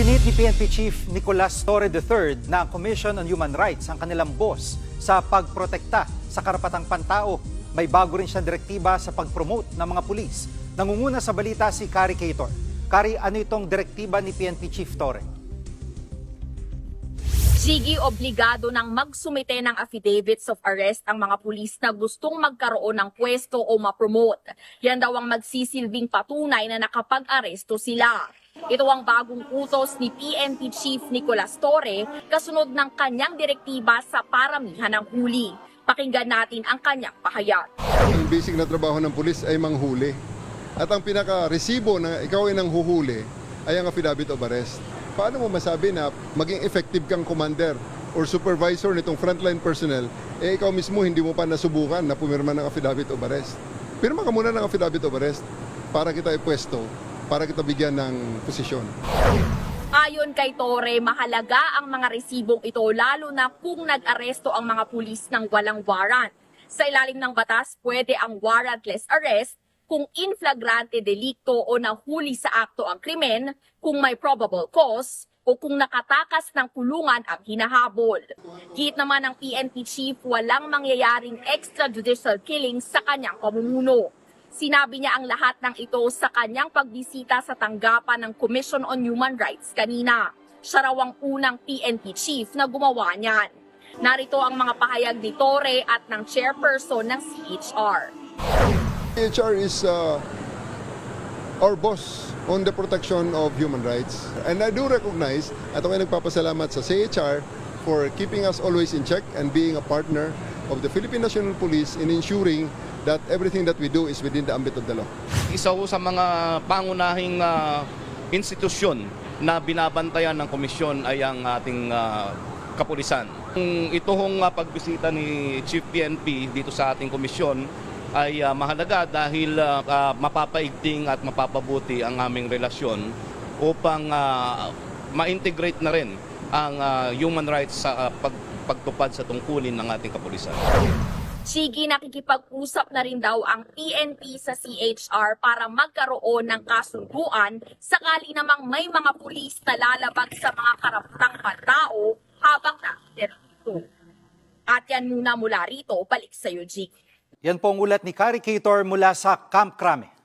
PNP Chief Nicolas Torre III na ang Commission on Human Rights ang kanilang boss sa pagprotekta sa karapatang pantao. May bago rin siyang direktiba sa pag-promote ng mga pulis. Nangunguna sa balita si Kari Cator. Kari, ano itong direktiba ni PNP Chief Torre? Sige, obligado ng magsumite ng affidavits of arrest ang mga pulis na gustong magkaroon ng pwesto o ma-promote. Yan daw ang magsisilbing patunay na nakapag-aresto sila. Ito ang bagong utos ni PNP Chief Nicolas Torre kasunod ng kanyang direktiba sa paramihan ng huli. Pakinggan natin ang kanyang pahayag. Ang basic na trabaho ng pulis ay manghuli. At ang pinaka-resibo na ikaw ay nanghuhuli ay ang affidavit of arrest. Paano mo masabi na maging effective kang commander or supervisor nitong frontline personnel, eh ikaw mismo hindi mo pa nasubukan na pumirma ng affidavit of arrest. Pirma ka muna ng affidavit of arrest para kita ipwesto, para kita bigyan ng posisyon. Ayon kay Torre, mahalaga ang mga resibong ito lalo na kung nag-aresto ang mga pulis ng walang warrant. Sa ilalim ng batas, pwede ang warrantless arrest kung in flagrante delikto o nahuli sa akto ang krimen, kung may probable cause, o kung nakatakas ng kulungan ang hinahabol. Git naman ng PNP chief, walang mangyayaring extrajudicial killings sa kanyang pamumuno. Sinabi niya ang lahat ng ito sa kanyang pagbisita sa tanggapan ng Commission on Human Rights kanina. Siya raw ang unang PNP chief na gumawa niyan. Narito ang mga pahayag ni Torre at ng chairperson ng CHR. HR is uh, our boss on the protection of human rights. And I do recognize at ako ay nagpapasalamat sa CHR for keeping us always in check and being a partner of the Philippine National Police in ensuring that everything that we do is within the ambit of the law. isa ho sa mga pangunahing ah, institusyon na binabantayan ng komisyon ay ang ating ah, kapulisan. Ito hong ah, pagbisita ni Chief PNP dito sa ating komisyon ay ah, mahalaga dahil ah, ah, mapapaigting at mapapabuti ang aming relasyon upang ah, ma-integrate na rin ang ah, human rights sa ah, pag- pagtupad sa tungkulin ng ating kapulisan. Sige, nakikipag-usap na rin daw ang PNP sa CHR para magkaroon ng kasunduan sakali namang may mga pulis na lalabag sa mga karapatang pantao habang nakiterito. At yan muna mula rito, balik sa iyo, Jig. Yan po ang ulat ni Kari Cator mula sa Camp Crame.